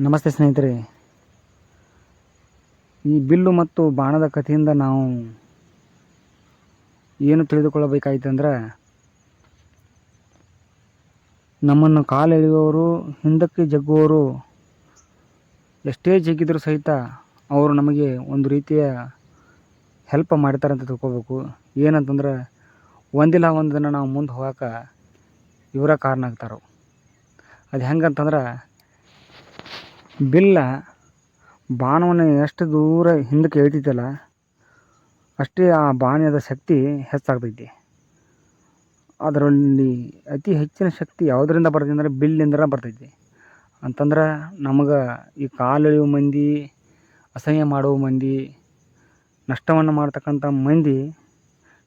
ನಮಸ್ತೆ ಸ್ನೇಹಿತರೆ. ಈ ಬಿಲ್ಲು ಮತ್ತು ಬಾಣದ ಕಥೆಯಿಂದ ನಾವು ಏನು ತಿಳಿದುಕೊಳ್ಳಬೇಕಾಯ್ತಂದ್ರೆ ಅಂದ್ರೆ, ನಮ್ಮನ್ನು ಕಾಲೆಳೆಯುವವರು ಹಿಂದಕ್ಕೆ ಜಗ್ಗುವವರು, ಎಷ್ಟೇ ಜಗ್ಗಿದರೂ ಸಹಿತ ಅವರು ನಮಗೆ ಒಂದು ರೀತಿಯ ಹೆಲ್ಪ್ ಮಾಡ್ತಾರೆ ಅಂತ ತಿಳ್ಕೊಬೇಕು. ಏನಂತಂದ್ರೆ, ಒಂದಿಲ್ಲ ಒಂದು ದಿನ ನಾವು ಮುಂದೆ ಹೋಗೋಕೆ ಇವರ ಕಾರಣ ಆಗ್ತಾರೆ. ಅದು ಹೆಂಗಂತಂದ್ರೆ ಬಿಲ್ಲ ಬಾಣವನ್ನು ಎಷ್ಟು ದೂರ ಹಿಂದಕ್ಕೆ ಎಳಿತೈತಲ್ಲ, ಅಷ್ಟೇ ಆ ಬಾಣದ ಶಕ್ತಿ ಹೆಚ್ಚಾಗ್ತೈತಿ. ಅದರಲ್ಲಿ ಅತಿ ಹೆಚ್ಚಿನ ಶಕ್ತಿ ಯಾವುದರಿಂದ ಬರ್ತೈತಿ ಅಂದರೆ ಬಿಲ್ಲಿಂದ ಬರ್ತೈತಿ. ಅಂತಂದ್ರೆ ನಮಗೆ ಈ ಕಾಲು ಎಳೆಯುವ ಮಂದಿ, ಅಸಹ್ಯ ಮಾಡುವ ಮಂದಿ, ನಷ್ಟವನ್ನು ಮಾಡ್ತಕ್ಕಂಥ ಮಂದಿ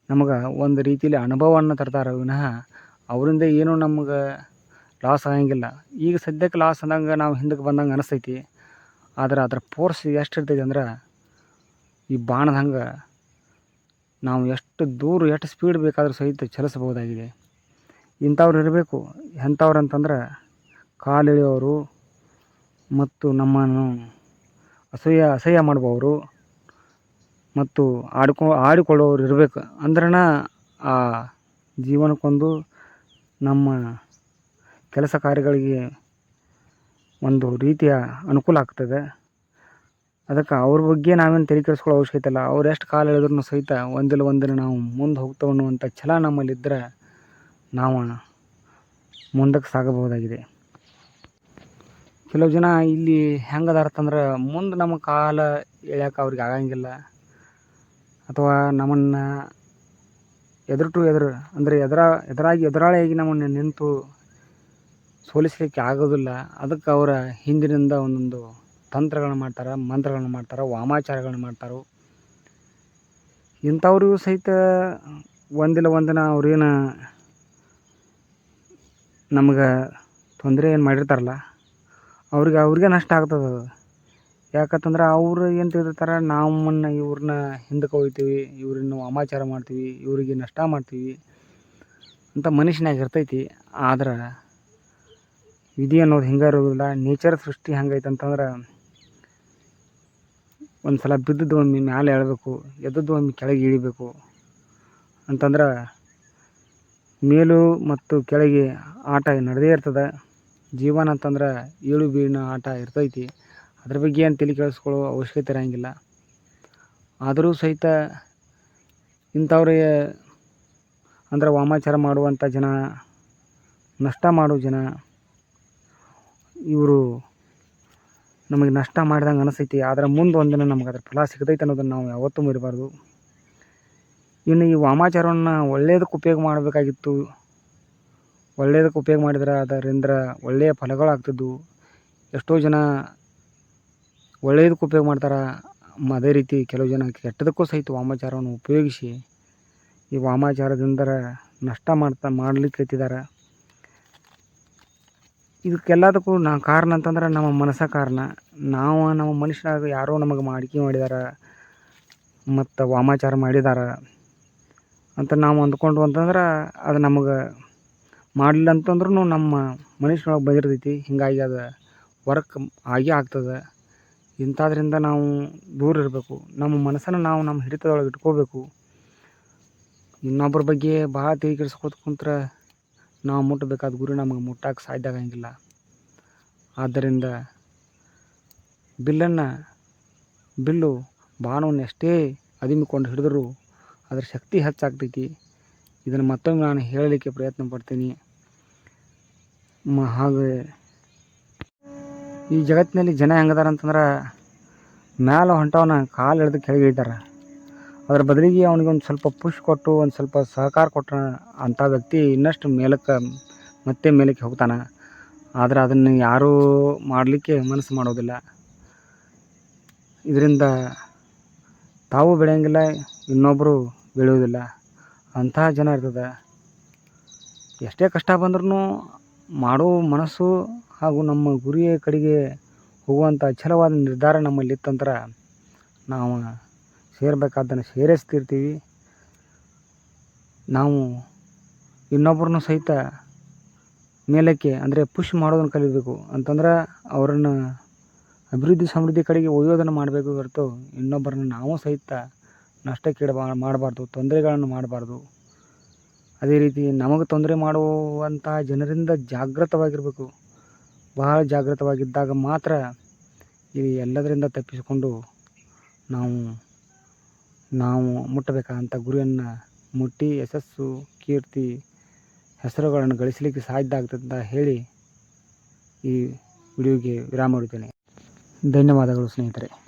ನಮಗೆ ಒಂದು ರೀತಿಯಲ್ಲಿ ಅನುಭವವನ್ನು ತರ್ತಾರೆ. ವಿನಃ ಅವರಿಂದ ಏನು ನಮ್ಗೆ ಲಾಸ್ ಆಗಂಗಿಲ್ಲ. ಈಗ ಸದ್ಯಕ್ಕೆ ಲಾಸ್ ಅಂದಂಗೆ ನಾವು ಹಿಂದಕ್ಕೆ ಬಂದಂಗೆ ಅನಿಸ್ತೈತಿ. ಆದರೆ ಅದರ ಫೋರ್ಸ್ ಎಷ್ಟು ಇರ್ತೈತಿ ಅಂದ್ರೆ ಈ ಬಾಣದ ಹಂಗೆ ನಾವು ಎಷ್ಟು ದೂರ, ಎಷ್ಟು ಸ್ಪೀಡ್ ಬೇಕಾದರೂ ಸಹಿತ ಚಲಿಸಬಹುದಾಗಿದೆ. ಇಂಥವ್ರು ಇರಬೇಕು. ಎಂಥವ್ರು ಅಂತಂದ್ರೆ ಕಾಲಿಳಿಯೋರು ಮತ್ತು ನಮ್ಮನ್ನು ಅಸಹ್ಯ ಅಸಹ್ಯ ಮಾಡುವವರು ಮತ್ತು ಆಡ್ಕೊ ಆಡಿಕೊಳ್ಳೋರು ಇರಬೇಕು. ಅಂದ್ರನ ಆ ಜೀವನಕ್ಕೊಂದು ನಮ್ಮ ಕೆಲಸ ಕಾರ್ಯಗಳಿಗೆ ಒಂದು ರೀತಿಯ ಅನುಕೂಲ ಆಗ್ತದೆ. ಅದಕ್ಕೆ ಅವ್ರ ಬಗ್ಗೆ ನಾವೇನು ತಲೆ ಕೆಡಿಸ್ಕೊಳ್ಳೋ ಅವಶ್ಯಕತೆ ಇಲ್ಲ. ಅವ್ರು ಎಷ್ಟು ಕಾಲ ಎಳೆದ್ರೂ ಸಹಿತ ಒಂದಿಲ್ಲ ಒಂದಿನ ನಾವು ಮುಂದೆ ಹೋಗ್ತೇವೆ ಅನ್ನುವಂಥ ಛಲ ನಮ್ಮಲ್ಲಿದ್ದರೆ ನಾವು ಮುಂದಕ್ಕೆ ಸಾಗಬಹುದಾಗಿದೆ. ಕೆಲವು ಜನ ಇಲ್ಲಿ ಹೆಂಗದಾರತ್ತಂದ್ರೆ ಮುಂದೆ ನಮ್ಮ ಕಾಲ ಎಳ್ಯಾಕೆ ಅವ್ರಿಗೆ ಆಗಂಗಿಲ್ಲ. ಅಥವಾ ನಮ್ಮನ್ನು ಎದುರು ಟು ಎದುರು, ಅಂದರೆ ಎದುರ, ಎದುರಾಗಿ, ಎದುರಾಳಿಯಾಗಿ ನಮ್ಮನ್ನು ನಿಂತು ಸೋಲಿಸಲಿಕ್ಕೆ ಆಗೋದಿಲ್ಲ. ಅದಕ್ಕೆ ಅವರ ಹಿಂದಿನಿಂದ ಒಂದೊಂದು ತಂತ್ರಗಳನ್ನು ಮಾಡ್ತಾರೆ, ಮಂತ್ರಗಳನ್ನು ಮಾಡ್ತಾರೆ, ವಾಮಾಚಾರಗಳನ್ನು ಮಾಡ್ತಾರೆ. ಇಂಥವ್ರಿಗೂ ಸಹಿತ ಒಂದಿಲ್ಲ ಒಂದಿನ ಅವ್ರೇನು ನಮ್ಗೆ ತೊಂದರೆ ಏನು ಮಾಡಿರ್ತಾರಲ್ಲ, ಅವ್ರಿಗೆ ಅವ್ರಿಗೆ ನಷ್ಟ ಆಗ್ತದೆ ಅದು. ಯಾಕಂತಂದ್ರೆ ಅವರು ಏನು ತಿಳಿದಿರ್ತಾರೆ, ನಮ್ಮನ್ನು ಇವ್ರನ್ನ ಹಿಂದಕ್ಕೆ ಹೋಗ್ತೀವಿ, ಇವ್ರನ್ನ ವಾಮಾಚಾರ ಮಾಡ್ತೀವಿ, ಇವರಿಗೆ ನಷ್ಟ ಮಾಡ್ತೀವಿ ಅಂತ ಮನುಷ್ಯನಾಗ ಇರ್ತೈತಿ. ಆದ್ರೆ ವಿಧಿ ಅನ್ನೋದು ಹಿಂಗೆ ಇರೋದಿಲ್ಲ. ನೇಚರ್ ಸೃಷ್ಟಿ ಹೆಂಗೈತೆ ಅಂತಂದ್ರೆ ಒಂದು ಸಲ ಬಿದ್ದದ್ದು ಒಮ್ಮೆ ಮ್ಯಾಲೆ ಎಳಬೇಕು, ಎದ್ದದ್ದು ಒಮ್ಮೆ ಕೆಳಗೆ ಇಳಿಬೇಕು ಅಂತಂದ್ರೆ ಮೇಲು ಮತ್ತು ಕೆಳಗೆ ಆಟ ನಡೆದೇ ಇರ್ತದೆ. ಜೀವನ ಅಂತಂದ್ರೆ ಏಳು ಬೀಳಿನ ಆಟ ಇರ್ತೈತಿ. ಅದ್ರ ಬಗ್ಗೆ ಏನು ತಿಳಿ ಕೇಳಿಸ್ಕೊಳ್ಳೋ ಅವಶ್ಯಕತೆ ಇರೋಂಗಿಲ್ಲ. ಆದರೂ ಸಹಿತ ಇಂಥವ್ರಿಗೆ ಅಂದ್ರೆ ವಾಮಾಚಾರ ಮಾಡುವಂಥ ಜನ, ನಷ್ಟ ಮಾಡೋ ಜನ ಇವರು ನಮಗೆ ನಷ್ಟ ಮಾಡಿದಂಗೆ ಅನಿಸ್ತೈತಿ. ಆದ್ರೆ ಮುಂದೆ ಒಂದಿನ ನಮ್ಗೆ ಅದ್ರ ಫಲ ಸಿಗ್ತೈತೆ ಅನ್ನೋದನ್ನು ನಾವು ಯಾವತ್ತೂ ಮರಿಬಾರ್ದು. ಇನ್ನು ಈ ವಾಮಾಚಾರವನ್ನು ಒಳ್ಳೆಯದಕ್ಕೆ ಉಪಯೋಗ ಮಾಡಬೇಕಾಗಿತ್ತು. ಒಳ್ಳೆಯದಕ್ಕೆ ಉಪಯೋಗ ಮಾಡಿದ್ರೆ ಅದರಿಂದ ಒಳ್ಳೆಯ ಫಲಗಳು ಆಗ್ತಿದ್ವು ಎಷ್ಟೋ ಜನ ಒಳ್ಳೆಯದಕ್ಕೆ ಉಪಯೋಗ ಮಾಡ್ತಾರೆ. ಅದೇ ರೀತಿ ಕೆಲವು ಜನ ಕೆಟ್ಟದಕ್ಕೂ ಸಹಿತ ವಾಮಾಚಾರವನ್ನು ಉಪಯೋಗಿಸಿ ಈ ವಾಮಾಚಾರದಿಂದ ನಷ್ಟ ಮಾಡ್ತಾ, ಮಾಡ್ಲಿಕ್ಕೆ ಇದಕ್ಕೆಲ್ಲದಕ್ಕೂ ನಾ ಕಾರಣ ಅಂತಂದ್ರೆ ನಮ್ಮ ಮನಸ್ಸ ಕಾರಣ. ನಾವು ನಮ್ಮ ಮನುಷ್ಯರಾಗ ಯಾರೋ ನಮಗೆ ಮಾಡಿಕೆ ಮಾಡಿದಾರೆ, ಮತ್ತು ವಾಮಾಚಾರ ಮಾಡಿದಾರೆ ಅಂತ ನಾವು ಅಂದ್ಕೊಂಡು ಅಂತಂದ್ರೆ ಅದು ನಮಗೆ ಮಾಡಲಿಲ್ಲ ಅಂತಂದ್ರೂ ನಮ್ಮ ಮನುಷ್ಯನೊಳಗೆ ಬಂದಿರ್ತೈತಿ. ಹೀಗಾಗಿ ಅದು ವರ್ಕ್ ಆಗೇ ಆಗ್ತದೆ. ಇಂಥದ್ರಿಂದ ನಾವು ದೂರ ಇರಬೇಕು. ನಮ್ಮ ಮನಸ್ಸನ್ನು ನಾವು ನಮ್ಮ ಹಿಡಿತದೊಳಗೆ ಇಟ್ಕೋಬೇಕು. ಇನ್ನೊಬ್ಬರ ಬಗ್ಗೆ ಭಾಳ ತಿಳಿ ಕುಂತ್ರೆ ನಾವು ಮುಟ್ಟಬೇಕಾದ ಗುರಿ ನಮಗೆ ಮುಟ್ಟಕ್ಕೆ ಸಾಧ್ಯ ಆಗಂಗಿಲ್ಲ. ಆದ್ದರಿಂದ ಬಿಲ್ಲನ್ನು, ಬಿಲ್ಲು ಬಾಣವನ್ನು ಎಷ್ಟೇ ಅದಿಮಿಕೊಂಡು ಹಿಡಿದರೂ ಅದರ ಶಕ್ತಿ ಹೆಚ್ಚಾಗ್ತೈತಿ. ಇದನ್ನು ಮತ್ತೊಮ್ಮೆ ನಾನು ಹೇಳಲಿಕ್ಕೆ ಪ್ರಯತ್ನ ಪಡ್ತೀನಿ. ಹಾಗೆ ಈ ಜಗತ್ತಿನಲ್ಲಿ ಜನ ಹೆಂಗದಾರ ಅಂತಂದ್ರೆ ಮ್ಯಾಲ ಹೊಂಟವನ ಕಾಲು ಎಳೆದು ಕೆಳಗೆ ಇಳಿತಾರೆ. ಅದ್ರ ಬದಲಿಗೆ ಅವನಿಗೆ ಒಂದು ಸ್ವಲ್ಪ ಪುಷ್ ಕೊಟ್ಟು, ಒಂದು ಸ್ವಲ್ಪ ಸಹಕಾರ ಕೊಟ್ಟರೆ ಅಂಥ ವ್ಯಕ್ತಿ ಇನ್ನಷ್ಟು ಮೇಲಕ್ಕೆ, ಮತ್ತೆ ಮೇಲಕ್ಕೆ ಹೋಗ್ತಾನೆ. ಆದರೆ ಅದನ್ನು ಯಾರೂ ಮಾಡಲಿಕ್ಕೆ ಮನಸ್ಸು ಮಾಡೋದಿಲ್ಲ. ಇದರಿಂದ ತಾವು ಬೆಳೆಯೋಂಗಿಲ್ಲ ಇನ್ನೊಬ್ಬರು ಬೆಳೆಯೋದಿಲ್ಲ ಅಂತಹ ಜನ ಇರ್ತದೆ. ಎಷ್ಟೇ ಕಷ್ಟ ಬಂದ್ರೂ ಮಾಡೋ ಮನಸ್ಸು ಹಾಗೂ ನಮ್ಮ ಗುರಿಯ ಕಡೆಗೆ ಹೋಗುವಂಥ ಅಚಲವಾದ ನಿರ್ಧಾರ ನಮ್ಮಲ್ಲಿ ಇತ್ತಂದ್ರೆ ನಾವು ಸೇರಬೇಕಾದ್ದನ್ನು ಸೇರಿಸ್ತಿರ್ತೀವಿ. ನಾವು ಇನ್ನೊಬ್ಬರನ್ನು ಸಹಿತ ಮೇಲಕ್ಕೆ ಅಂದರೆ ಪುಷ್ ಮಾಡೋದನ್ನು ಕಲಿಬೇಕು. ಅಂತಂದ್ರೆ ಅವರನ್ನು ಅಭಿವೃದ್ಧಿ ಸಮೃದ್ಧಿ ಕಡೆಗೆ ಒಯ್ಯೋದನ್ನು ಮಾಡಬೇಕು ಹೊರತು ಇನ್ನೊಬ್ಬರನ್ನ ನಾವು ಸಹಿತ ನಷ್ಟಕ್ಕೀಡು ಮಾಡಬಾರ್ದು, ತೊಂದರೆಗಳನ್ನು ಮಾಡಬಾರ್ದು. ಅದೇ ರೀತಿ ನಮಗೆ ತೊಂದರೆ ಮಾಡುವಂತಹ ಜನರಿಂದ ಜಾಗೃತವಾಗಿರಬೇಕು ಬಹಳ ಜಾಗೃತವಾಗಿದ್ದಾಗ ಮಾತ್ರ ಈ ಎಲ್ಲದರಿಂದ ತಪ್ಪಿಸಿಕೊಂಡು ನಾವು ನಾವು ಮುಟ್ಟಬೇಕಾದಂಥ ಗುರಿಯನ್ನು ಮುಟ್ಟಿ, ಯಶಸ್ಸು, ಕೀರ್ತಿ, ಹೆಸರುಗಳನ್ನು ಗಳಿಸಲಿಕ್ಕೆ ಸಾಧ್ಯ ಆಗ್ತದೆ ಅಂತ ಹೇಳಿ ಈ ವಿಡಿಯೋಗೆ ವಿರಾಮ ಇಡುತ್ತೇನೆ. ಧನ್ಯವಾದಗಳು ಸ್ನೇಹಿತರೆ.